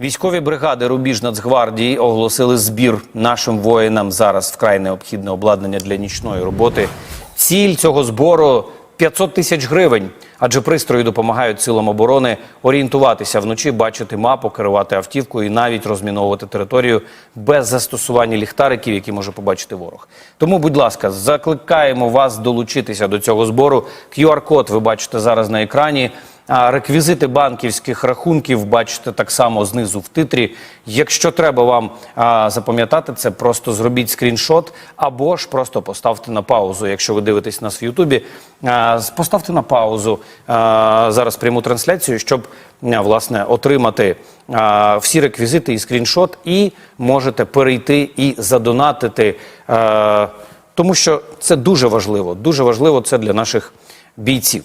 Військові бригади Рубіж Нацгвардії оголосили збір нашим воїнам. Зараз вкрай необхідне обладнання для нічної роботи. Ціль цього збору 500 тисяч гривень, адже пристрої допомагають силам оборони орієнтуватися вночі, бачити мапу, керувати автівкою і навіть розміновувати територію без застосування ліхтариків, які може побачити ворог. Тому, будь ласка, закликаємо вас долучитися до цього збору. QR-код ви бачите зараз на екрані. Реквізити банківських рахунків бачите так само знизу в титрі. Якщо треба вам запам'ятати це, просто зробіть скріншот або ж просто поставте на паузу. Якщо ви дивитесь нас в Ютубі, поставте на паузу зараз пряму трансляцію, щоб власне отримати всі реквізити і скріншот, і можете перейти і задонатити, тому що це дуже важливо. Дуже важливо це для наших бійців.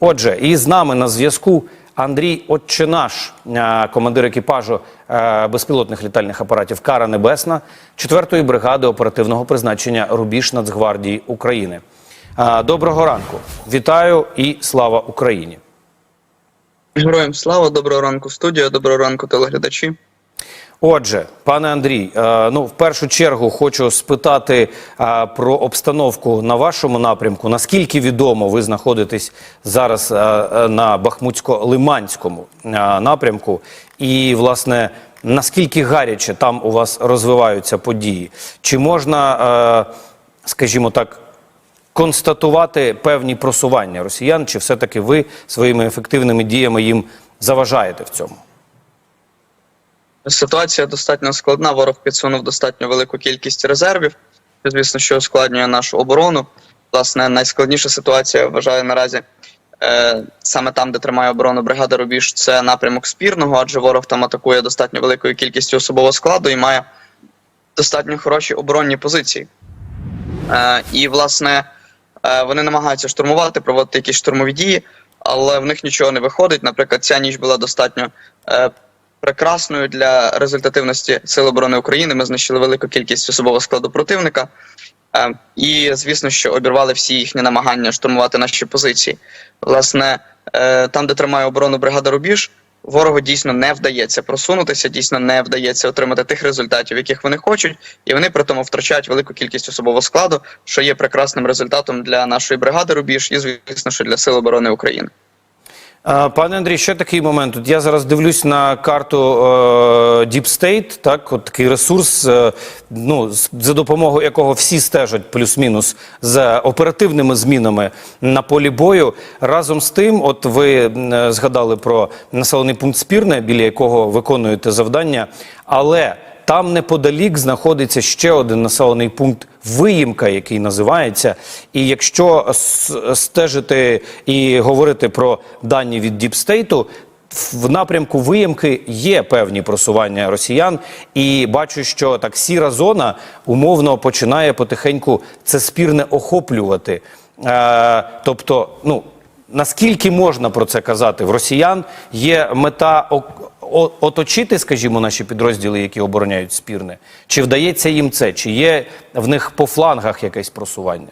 Отже, і з нами на зв'язку Андрій Отчинаш, е, командир екіпажу е, безпілотних літальних апаратів Кара Небесна 4-ї бригади оперативного призначення Рубіж Нацгвардії України. Е, Доброго ранку. Вітаю і слава Україні. Героям слава, доброго ранку, студія, доброго ранку, телеглядачі. Отже, пане Андрій, е, ну в першу чергу хочу спитати е, про обстановку на вашому напрямку. Наскільки відомо ви знаходитесь зараз е, на Бахмутсько-Лиманському напрямку, і власне наскільки гаряче там у вас розвиваються події? Чи можна, скажімо так, констатувати певні просування росіян, чи все-таки ви своїми ефективними діями їм заважаєте в цьому? Ситуація достатньо складна. Ворог підсунув достатньо велику кількість резервів. Звісно, що ускладнює нашу оборону. Власне, найскладніша ситуація вважаю наразі е, саме там, де тримає оборону бригада Рубіж, це напрямок спірного, адже ворог там атакує достатньо великою кількістю особового складу і має достатньо хороші оборонні позиції. Е, і, власне, е, вони намагаються штурмувати, проводити якісь штурмові дії, але в них нічого не виходить. Наприклад, ця ніч була достатньо е, прекрасною для результативності Сил оборони України. Ми знищили велику кількість особового складу противника. Е, І, звісно, що обірвали всі їхні намагання штурмувати наші позиції. Власне, е, там, де тримає оборону бригада Рубіж, ворогу дійсно не вдається просунутися, дійсно не вдається отримати тих результатів, яких вони хочуть, і вони при тому втрачають велику кількість особового складу, що є прекрасним результатом для нашої бригади Рубіж і, звісно, що для Сил оборони України. Пане Андрій, ще такий момент. От я зараз дивлюсь на карту е, Deep State, так, от такий ресурс, е, ну, за допомогою якого всі стежать плюс-мінус за оперативними змінами на полі бою. Разом з тим, от ви е, згадали про населений пункт Спірне, біля якого виконуєте завдання, але там неподалік знаходиться ще один населений пункт Виїмка, який називається. І якщо стежити і говорити про дані від Діпстейту, в напрямку Виїмки є певні просування росіян, і бачу, що так сіра зона умовно починає потихеньку це спірне охоплювати. Е, тобто, ну наскільки можна про це казати? В росіян є мета оточити, скажімо, наші підрозділи, які обороняють спірне? Чи вдається їм це? Чи є в них по флангах якесь просування?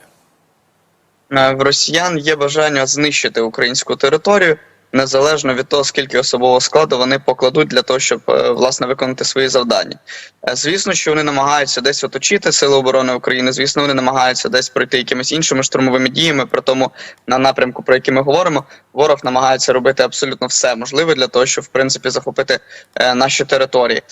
Е, В росіян є бажання знищити українську територію незалежно від того, скільки особового складу вони покладуть для того, щоб е, власне виконати свої завдання. Е, Звісно, що вони намагаються десь оточити сили оборони України. Звісно, вони намагаються десь пройти якимись іншими штурмовими діями. При тому на напрямку, про який ми говоримо, ворог намагається робити абсолютно все можливе для того, щоб в принципі захопити е, наші території.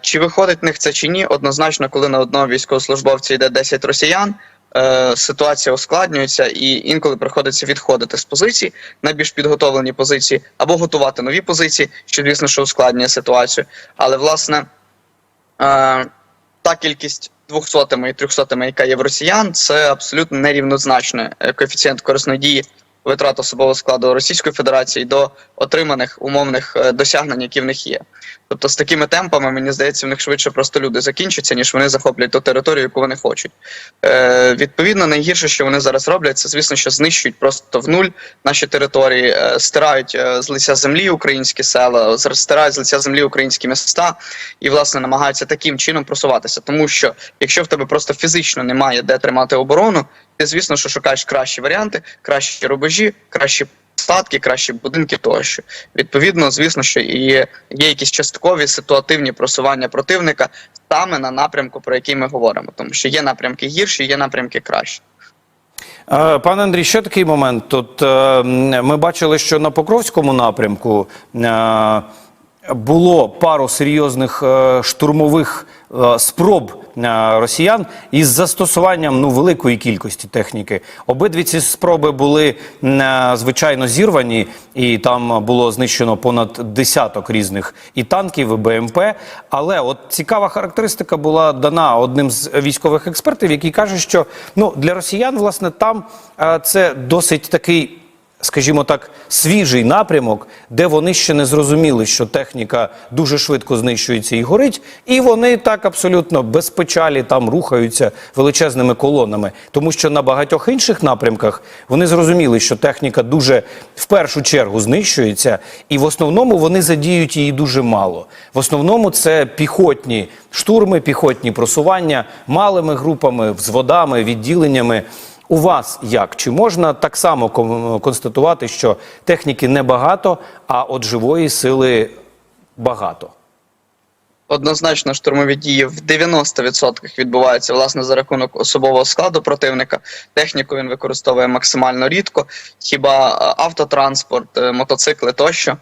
Чи виходить в них це чи ні? Однозначно, коли на одного військовослужбовця йде 10 росіян е, ситуація ускладнюється, і інколи приходиться відходити з позицій на більш підготовлені позиції або готувати нові позиції, що звісно, що ускладнює ситуацію. Але власне е, та кількість 200 і 300 яка є в росіян, це абсолютно нерівнозначний е, коефіцієнт корисної дії витрат особового складу Російської Федерації до отриманих умовних е, досягнень, які в них є. Тобто з такими темпами, мені здається, в них швидше просто люди закінчаться, ніж вони захоплять ту територію, яку вони хочуть. Е, відповідно, найгірше, що вони зараз роблять, це звісно, що знищують просто в нуль наші території, е, стирають е, з лиця землі українські села, стирають з лиця землі українські міста і власне намагаються таким чином просуватися. Тому що якщо в тебе просто фізично немає де тримати оборону, ти звісно, що шукаєш кращі варіанти, кращі рубежі, кращі остатки, кращі будинки тощо. Відповідно, звісно, що і є якісь часткові ситуативні просування противника саме на напрямку, про який ми говоримо, тому що є напрямки гірші, є напрямки кращі. Пане Андрій, ще такий момент. Тут е, ми бачили, що на Покровському напрямку е, було пару серйозних е, штурмових спроб е, росіян із застосуванням ну великої кількості техніки. Обидві ці спроби були е, звичайно зірвані, і там було знищено понад десяток різних і танків, і БМП. Але от цікава характеристика була дана одним з військових експертів, який каже, що ну для росіян, власне, там е, це досить такий скажімо так, свіжий напрямок, де вони ще не зрозуміли, що техніка дуже швидко знищується і горить, і вони так абсолютно без печалі там рухаються величезними колонами. Тому що на багатьох інших напрямках вони зрозуміли, що техніка дуже в першу чергу знищується, і в основному вони задіють її дуже мало. В основному це піхотні штурми, піхотні просування малими групами, взводами, відділеннями. У вас як? Чи можна так само констатувати, що техніки небагато, а от живої сили багато? Однозначно, штурмові дії в 90% відбуваються власне за рахунок особового складу противника. Техніку він використовує максимально рідко, хіба е, автотранспорт, е, мотоцикли тощо.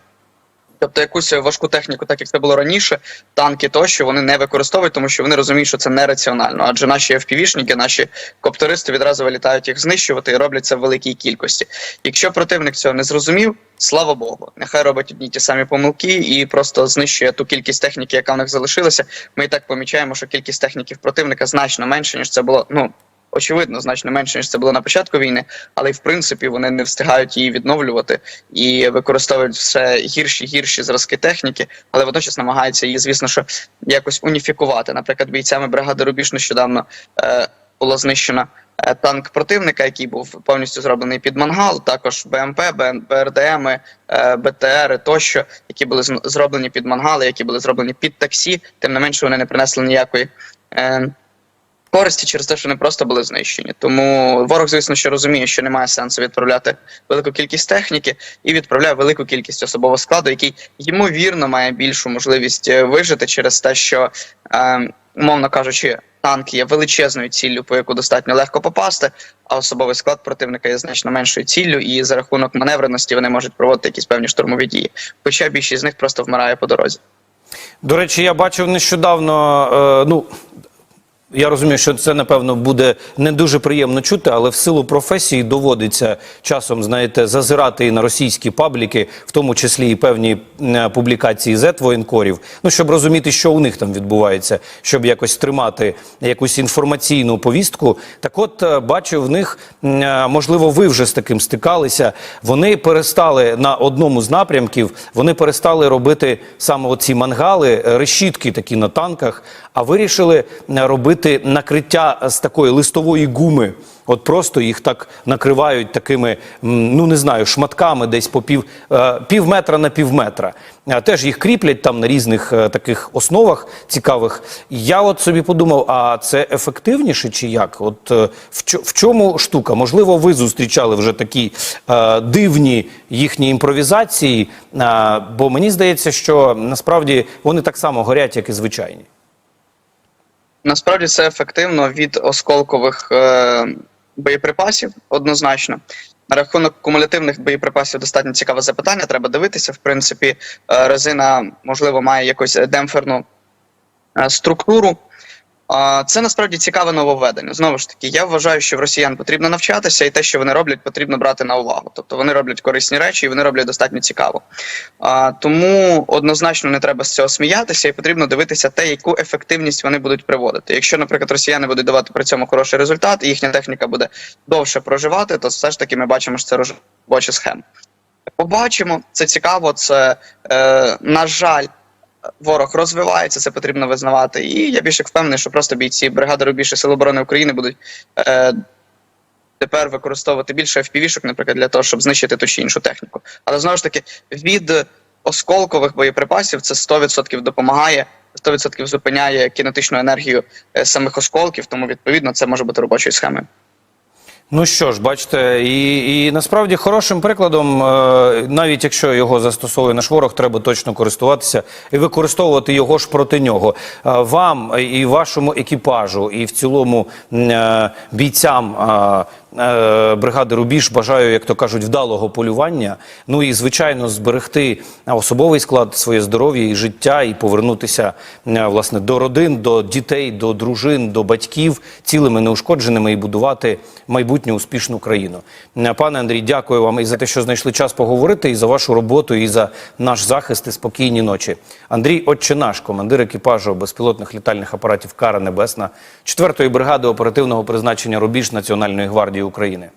Тобто якусь важку техніку, так як це було раніше, танки тощо вони не використовують, тому що вони розуміють, що це нераціонально. Адже наші FPV-шники, наші коптеристи відразу вилітають їх знищувати і роблять це в великій кількості. Якщо противник цього не зрозумів, слава Богу, нехай робить одні ті самі помилки і просто знищує ту кількість техніки, яка в них залишилася. Ми і так помічаємо, що кількість техніків противника значно менше, ніж це було. Ну очевидно, значно менше ніж це було на початку війни, але й в принципі вони не встигають її відновлювати і використовують все гірші гірші зразки техніки, але водночас намагаються її, звісно, що якось уніфікувати. Наприклад, бійцями бригади Рубіж нещодавно е, було знищено. е, Танк противника, який був повністю зроблений під мангал, також БМП, БРДМ, е, БТР тощо, які були зроблені під мангали, які були зроблені під таксі. Тим не менше, вони не принесли ніякої е, користі через те, що вони просто були знищені. Тому ворог, звісно, що розуміє, що немає сенсу відправляти велику кількість техніки і відправляє велику кількість особового складу, який ймовірно має більшу можливість е, вижити через те, що, е, умовно кажучи, танк є величезною ціллю, по яку достатньо легко попасти, а особовий склад противника є значно меншою ціллю, і за рахунок маневреності вони можуть проводити якісь певні штурмові дії. Хоча більшість з них просто вмирає по дорозі. До речі, я бачив нещодавно. Е, ну я розумію, що це напевно буде не дуже приємно чути, але в силу професії доводиться часом, знаєте, зазирати і на російські пабліки, в тому числі і певні публікації z воєнкорів, ну щоб розуміти, що у них там відбувається, щоб якось тримати якусь інформаційну повістку. Так, от е, бачу в них, е, можливо, ви вже з таким стикалися. Вони перестали на одному з напрямків, вони перестали робити саме оці мангали, е, решітки такі на танках, а вирішили е, робити накриття з такої листової гуми. От просто їх так накривають такими, ну не знаю, шматками десь по пів, е, пів метра на пів метра. Е, Теж їх кріплять там на різних е, таких основах цікавих. Я от собі подумав, а це ефективніше чи як? От е, в, чому штука? Можливо, ви зустрічали вже такі е, дивні їхні імпровізації, е, бо мені здається, що насправді вони так само горять, як і звичайні. Насправді це ефективно від осколкових е, боєприпасів, однозначно. На рахунок кумулятивних боєприпасів достатньо цікаве запитання. Треба дивитися. В принципі, е, резина, можливо, має якусь демпферну е, структуру. Це насправді цікаве нововведення. Знову ж таки, я вважаю, що в росіян потрібно навчатися, і те, що вони роблять, потрібно брати на увагу. Тобто вони роблять корисні речі, і вони роблять достатньо цікаво. Тому однозначно не треба з цього сміятися, і потрібно дивитися те, яку ефективність вони будуть приводити. Якщо, наприклад, росіяни будуть давати при цьому хороший результат, і їхня техніка буде довше проживати, то все ж таки ми бачимо, що це робоча схема. Побачимо, це цікаво. Це е, на жаль. Ворог розвивається, це потрібно визнавати. І я більше впевнений, що просто бійці бригади Рубіж Сил оборони України будуть е, тепер використовувати більше FPV-шок, наприклад, для того, щоб знищити ту чи іншу техніку. Але знову ж таки, від осколкових боєприпасів це 100% допомагає, 100% зупиняє кінетичну енергію е, самих осколків, тому відповідно це може бути робочою схемою. Ну що ж, бачите, і, і насправді хорошим прикладом, е, навіть якщо його застосовує наш ворог, треба точно користуватися і використовувати його ж проти нього. Е, Вам і вашому екіпажу, і в цілому е, бійцям бригади Рубіж бажаю, як то кажуть, вдалого полювання. Ну і звичайно, зберегти особовий склад, своє здоров'я і життя, і повернутися е, власне до родин, до дітей, до дружин, до батьків цілими неушкодженими і будувати майбутню успішну країну. Е, Пане Андрій, дякую вам і за те, що знайшли час поговорити, і за вашу роботу, і за наш захист і спокійні ночі. Андрій Отчинаш, командир екіпажу безпілотних літальних апаратів Кара Небесна, 4-ї бригади оперативного призначення Рубіж Національної гвардії України.